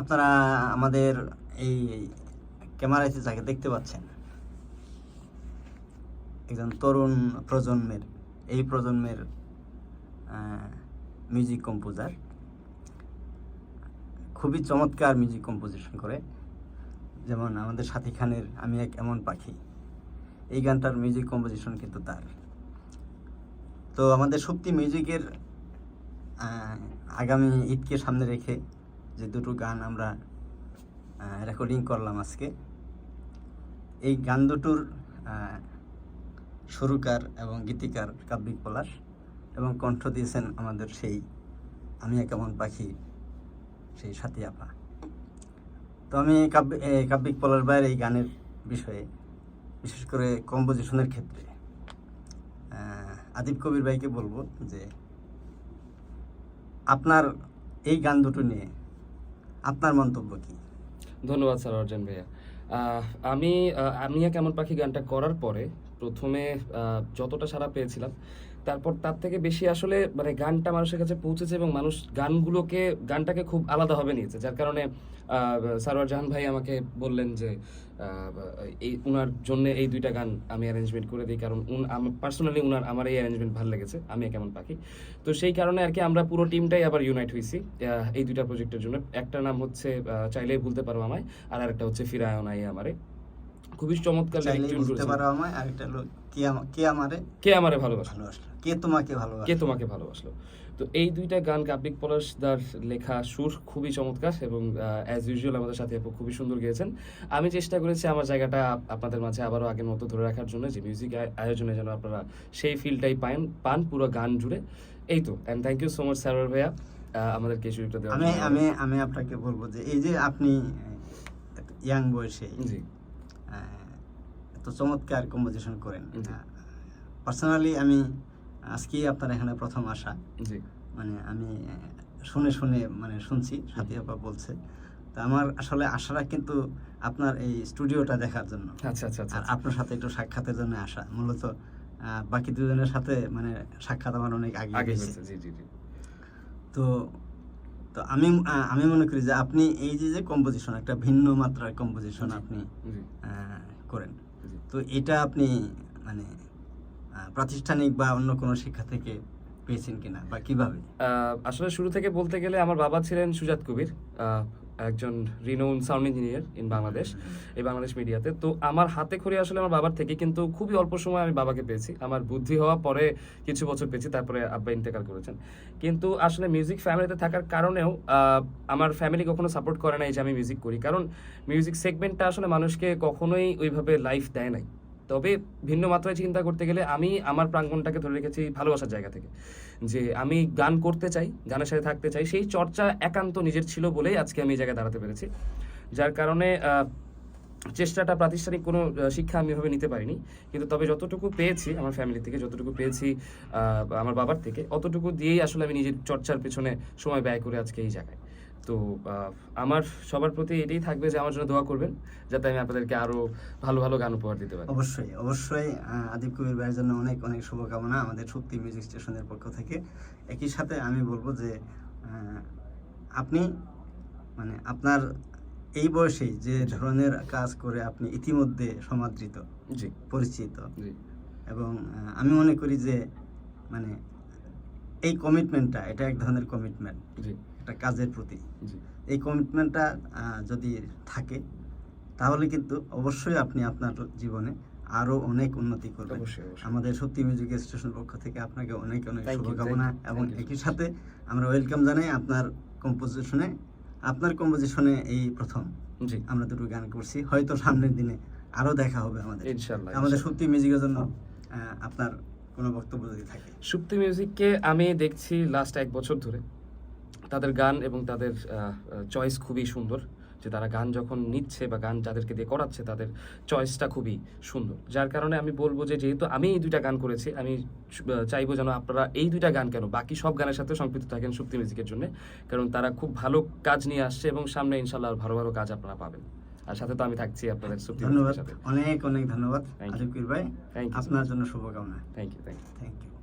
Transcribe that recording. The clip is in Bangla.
আপনারা আমাদের এই ক্যামেরাতে যাকে দেখতে পাচ্ছেন, একজন তরুণ প্রজন্মের, এই প্রজন্মের মিউজিক কম্পোজার খুবই চমৎকার মিউজিক কম্পোজিশন করে। যেমন আমাদের সাথী খানের আমি এক এমন পাখি। এই গানটার মিউজিক কম্পোজিশন কিন্তু তার। তো আমাদের শক্তি মিউজিকের আগামী ঈদকে সামনে রেখে যে দুটো গান আমরা রেকর্ডিং করলাম আজকে। এই গান দুটোর সুরকার এবং গীতিকার কাব্যিক পলাশ এবং কণ্ঠ দিয়েছেন আমাদের সেই আমি এক এমন পাখি, সেই সাথী আপা। তো আমি কাব্য কাব্যিক পলাশ ভাইয়ের এই গানের বিষয়ে, বিশেষ করে কম্পোজিশনের ক্ষেত্রে আদিব কবির ভাইকে বলব যে, আপনার এই গান দুটো নিয়ে আপনার মন্তব্য কি? ধন্যবাদ স্যার অর্জন ভাইয়া। আমি আমিয়া কেমন পাখি গানটা করার পরে প্রথমে যতটা সারা পেয়েছিলাম তারপর তার থেকে বেশি আসলে মানে গানটা মানুষের কাছে পৌঁছেছে এবং মানুষ গানগুলোকে গানটাকে খুব আলাদাভাবে নিয়েছে। যার কারণে সারোয়ার জাহান ভাই আমাকে বললেন যে এই উনার জন্য এই দুইটা গান আমি অ্যারেঞ্জমেন্ট করে দিই। কারণ উন পার্সোনালি উনার আমার এই অ্যারেঞ্জমেন্ট ভালো লেগেছে। আমি কেমন পাখি। তো সেই কারণে আর কি আমরা পুরো টিমটাই আবার ইউনাইট হয়েছি এই দুইটা প্রজেক্টের জন্য। একটা নাম হচ্ছে চাইলেই ভুলতে পারো আমায় আর আরেকটা হচ্ছে ফিরায় নাই আমারে। খুবই চমৎকার আমায় আরেকটা কে আমারে কে আমারে ভালোবাসে? কে তোমাকে ভালোবাসলো? কে তোমাকে ভালোবাসলো? তো এই দুইটা গান কাব্যিক পলাশদার লেখা সুর খুবই চমৎকার এবং অ্যাজ ইউজুয়াল আমাদের সাথে আপু খুবই সুন্দর গেয়েছেন। আমি চেষ্টা করেছি আমার জায়গাটা আপনাদের মাঝে আবারও আগের মতো ধরে রাখার জন্য যে মিউজিক আয়োজনে যেন আপনারা সেই ফিলটাই পান পান পুরো গান জুড়ে। এই তো and thank you so much sir ভাইয়া। আহ, আমাদেরকে এই সুযোগটা দেওয়ার আমি আমি আমি আপনাকে বলব যে এই যে আপনি ইয়াং বয়সে জি। এত চমৎকার কম্পোজিশন করেন। পার্সোনালি আমি আজকেই আপনার এখানে প্রথম আসা। মানে আমি শুনে শুনে মানে শুনছি সাথী আপা বলছে। তো আমার আসলে আসাটা কিন্তু আপনার এই স্টুডিওটা দেখার জন্য। আচ্ছা আচ্ছা আচ্ছা আর আপনার সাথে একটু সাক্ষাতের জন্য আসা। মূলত বাকি দুজনের সাথে মানে সাক্ষাৎ আমার অনেক আগে আগে হয়েছে। তো তো আমি আমি মনে করি যে আপনি এই যে যে কম্পোজিশন একটা ভিন্ন মাত্রার কম্পোজিশন আপনি করেন। তো এটা আপনি মানে প্রাতিষ্ঠানিক বা অন্য কোনো শিক্ষা থেকে পেয়েছেন কিনা বা কীভাবে? আসলে শুরু থেকে বলতে গেলে আমার বাবা ছিলেন সুজাত কবির একজন renowned sound engineer in Bangladesh এই বাংলাদেশ মিডিয়াতে তো আমার হাতে খড়ি আসলে আমার বাবার থেকে, কিন্তু খুবই অল্প সময় আমি বাবাকে পেয়েছি। আমার বুদ্ধি হওয়া পরে কিছু বছর পেয়েছি, তারপরে আব্বা ইন্তেকাল করেছেন। কিন্তু আসলে মিউজিক ফ্যামিলিতে থাকার কারণেও আমার ফ্যামিলি কখনো সাপোর্ট করে নাই যে আমি মিউজিক করি। কারণ মিউজিক সেগমেন্টটা আসলে মানুষকে কখনোই ওইভাবে লাইফ দেয় নাই। তবে ভিন্ন মাত্রায় চিন্তা করতে গেলে আমি আমার প্রাঙ্গণটাকে ধরে রেখেছি ভালোবাসার জায়গা থেকে। যে আমি গান করতে চাই, গানের সাথে থাকতে চাই, সেই চর্চা একান্ত নিজের ছিল বলেই আজকে আমি এই জায়গায় দাঁড়াতে পেরেছি। যার কারণে চেষ্টাটা প্রাতিষ্ঠানিক কোনো শিক্ষা আমি এভাবে নিতে পারিনি। কিন্তু তবে যতটুকু পেয়েছি, আমার ফ্যামিলি থেকে যতটুকু পেয়েছি আমার বাবার থেকে, অতটুকু দিয়েই আসলে আমি নিজের চর্চার পেছনে সময় ব্যয় করে আজকে এই জায়গায়। তো আমার সবার প্রতি এটাই থাকবে যে আমার জন্য দোয়া করবেন যাতে আমি আপনাদেরকে আরও ভালো ভালো গান উপহার দিতে পারি। অবশ্যই অবশ্যই আদিব কবির ভাইয়ের জন্য অনেক অনেক শুভকামনা আমাদের শক্তি মিউজিক স্টেশনের পক্ষ থেকে। একই সাথে আমি বলব যে আপনি মানে আপনার এই বয়সেই যে ধরনের কাজ করে আপনি ইতিমধ্যে সমাদৃত জি। পরিচিত জি। এবং আমি মনে করি যে মানে এই কমিটমেন্টটা এটা এক ধরনের কমিটমেন্ট। জি। একটা কাজের প্রতি। এই কমিটমেন্টটা যদি থাকে তাহলে কিন্তু অবশ্যই আপনি আপনার জীবনে আরও অনেক উন্নতি করবেন। আমাদের সত্যি মিউজিক স্টেশন পক্ষ থেকে আপনাকে অনেক অনেক শুভকামনা এবং একই সাথে আমরা ওয়েলকাম জানাই আপনার কম্পোজিশনে আপনার কম্পোজিশনে এই প্রথম। আমরা দুটো গান করছি। হয়তো সামনের দিনে আরও দেখা হবে আমাদের আমাদের সত্যি মিউজিকের জন্য আপনার কোনো বক্তব্য যদি থাকে। সুপ্তি মিউজিককে আমি দেখছি লাস্ট এক বছর ধরে। তাদের গান এবং তাদের চয়েস খুবই সুন্দর। যে তারা গান যখন নিচ্ছে বা গান যাদেরকে দিয়ে করাচ্ছে তাদের চয়েসটা খুবই সুন্দর। যার কারণে আমি বলব যে যেহেতু আমি এই দুইটা গান করেছি আমি চাইব যেন আপনারা এই দুইটা গান কেন বাকি সব গানের সাথে সম্পৃক্ত থাকেন সুপ্তি মিউজিকের জন্য কারণ তারা খুব ভালো কাজ নিয়ে আসছে এবং সামনে ইনশাল্লাহ আরও ভালো ভালো কাজ আপনারা পাবেন। আর সাথে তো আমি থাকছি আপনাদের সুপ্তি ধন্যবাদ। অনেক অনেক ধন্যবাদ। ভাই আপনার জন্য শুভকামনা। Thank you thank you thank you